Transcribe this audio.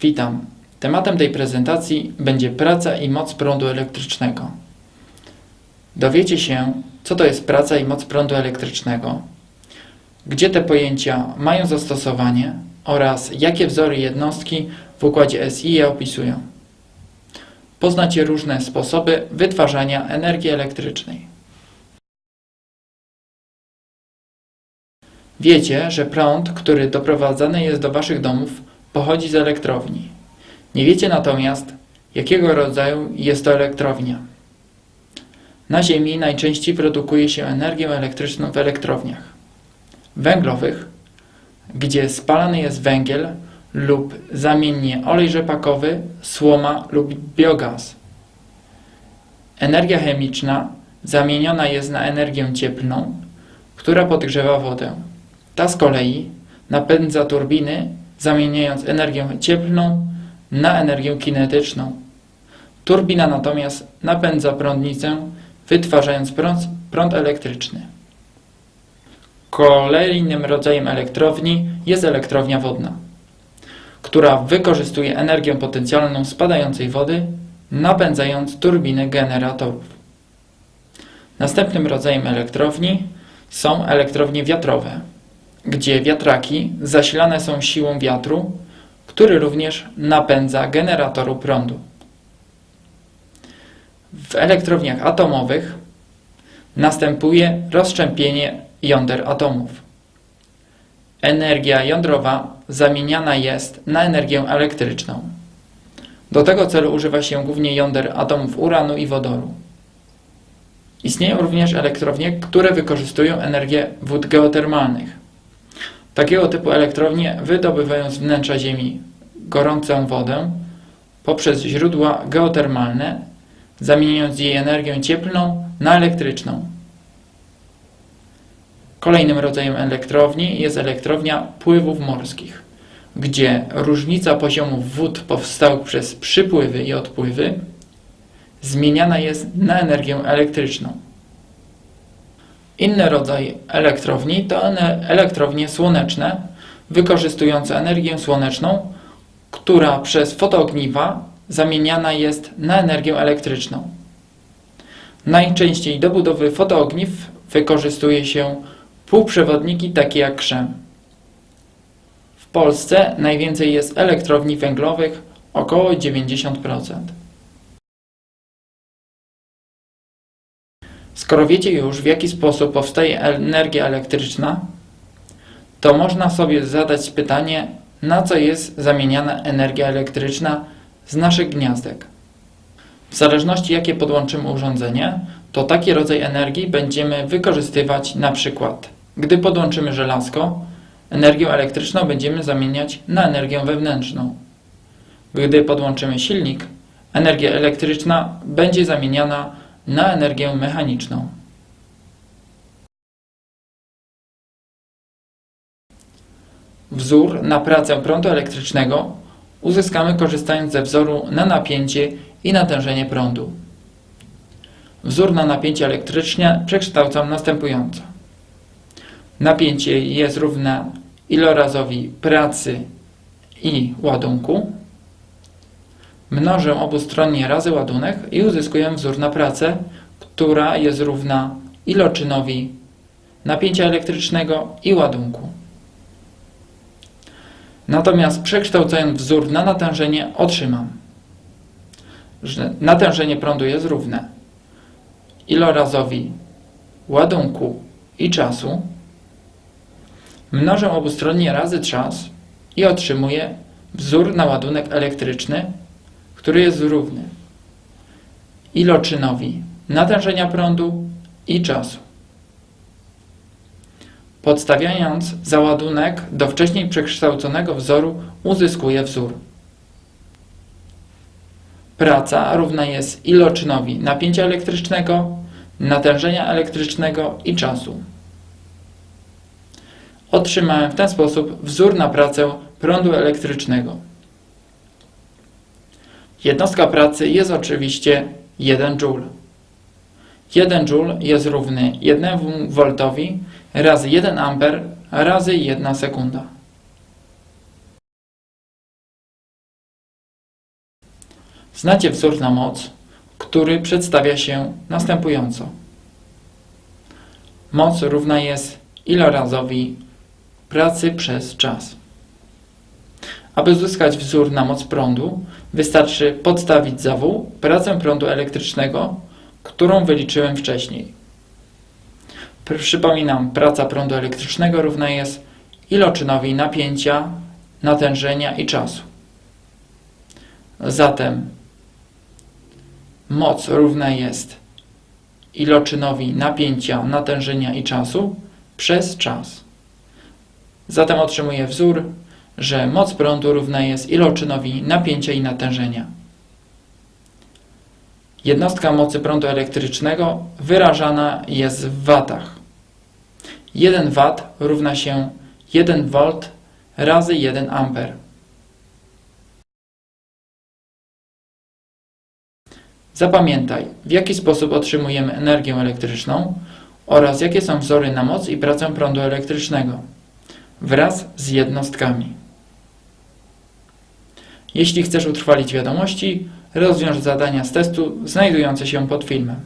Witam. Tematem tej prezentacji będzie praca i moc prądu elektrycznego. Dowiecie się, co to jest praca i moc prądu elektrycznego, gdzie te pojęcia mają zastosowanie oraz jakie wzory jednostki w układzie SI je opisują. Poznacie różne sposoby wytwarzania energii elektrycznej. Wiecie, że prąd, który doprowadzany jest do Waszych domów, pochodzi z elektrowni. Nie wiecie natomiast, jakiego rodzaju jest to elektrownia. Na Ziemi najczęściej produkuje się energię elektryczną w elektrowniach węglowych, gdzie spalany jest węgiel lub zamiennie olej rzepakowy, słoma lub biogaz. Energia chemiczna zamieniona jest na energię cieplną, która podgrzewa wodę. Ta z kolei napędza turbiny, zamieniając energię cieplną na energię kinetyczną. Turbina natomiast napędza prądnicę, wytwarzając prąd, prąd elektryczny. Kolejnym rodzajem elektrowni jest elektrownia wodna, która wykorzystuje energię potencjalną spadającej wody, napędzając turbiny generatorów. Następnym rodzajem elektrowni są elektrownie wiatrowe, gdzie wiatraki zasilane są siłą wiatru, który również napędza generatoru prądu. W elektrowniach atomowych następuje rozszczepienie jąder atomów. Energia jądrowa zamieniana jest na energię elektryczną. Do tego celu używa się głównie jąder atomów uranu i wodoru. Istnieją również elektrownie, które wykorzystują energię wód geotermalnych. Takiego typu elektrownie wydobywają z wnętrza Ziemi gorącą wodę poprzez źródła geotermalne, zamieniając jej energię cieplną na elektryczną. Kolejnym rodzajem elektrowni jest elektrownia pływów morskich, gdzie różnica poziomów wód powstałych przez przypływy i odpływy zmieniana jest na energię elektryczną. Inny rodzaj elektrowni to elektrownie słoneczne, wykorzystujące energię słoneczną, która przez fotoogniwa zamieniana jest na energię elektryczną. Najczęściej do budowy fotoogniw wykorzystuje się półprzewodniki takie jak krzem. W Polsce najwięcej jest elektrowni węglowych, około 90%. Skoro wiecie już w jaki sposób powstaje energia elektryczna, to można sobie zadać pytanie, na co jest zamieniana energia elektryczna z naszych gniazdek. W zależności jakie podłączymy urządzenie, to taki rodzaj energii będziemy wykorzystywać na przykład gdy podłączymy żelazko, energię elektryczną będziemy zamieniać na energię wewnętrzną. Gdy podłączymy silnik, energia elektryczna będzie zamieniana na energię mechaniczną. Wzór na pracę prądu elektrycznego uzyskamy korzystając ze wzoru na napięcie i natężenie prądu. Wzór na napięcie elektryczne przekształcam następująco. Napięcie jest równe ilorazowi pracy i ładunku. Mnożę obustronnie razy ładunek i uzyskuję wzór na pracę, która jest równa iloczynowi napięcia elektrycznego i ładunku. Natomiast przekształcając wzór na natężenie otrzymam, że natężenie prądu jest równe ilorazowi ładunku i czasu Mnożę obustronnie razy czas i otrzymuję wzór na ładunek elektryczny, który jest równy iloczynowi natężenia prądu i czasu. Podstawiając załadunek do wcześniej przekształconego wzoru uzyskuję wzór. Praca równa jest iloczynowi napięcia elektrycznego, natężenia elektrycznego i czasu. Otrzymałem w ten sposób wzór na pracę prądu elektrycznego. Jednostka pracy jest oczywiście 1 joule. 1 joule jest równy 1 V razy 1 A razy 1 sekunda. Znacie wzór na moc, który przedstawia się następująco. Moc równa jest ilorazowi pracy przez czas. Aby uzyskać wzór na moc prądu, wystarczy podstawić za W pracę prądu elektrycznego, którą wyliczyłem wcześniej. Przypominam, praca prądu elektrycznego równa jest iloczynowi napięcia, natężenia i czasu. Zatem moc równa jest iloczynowi napięcia, natężenia i czasu przez czas. Zatem otrzymuję wzór, że moc prądu równa jest iloczynowi napięcia i natężenia. Jednostka mocy prądu elektrycznego wyrażana jest w watach. 1 W równa się 1 V razy 1 A. Zapamiętaj, w jaki sposób otrzymujemy energię elektryczną oraz jakie są wzory na moc i pracę prądu elektrycznego wraz z jednostkami. Jeśli chcesz utrwalić wiadomości, rozwiąż zadania z testu znajdujące się pod filmem.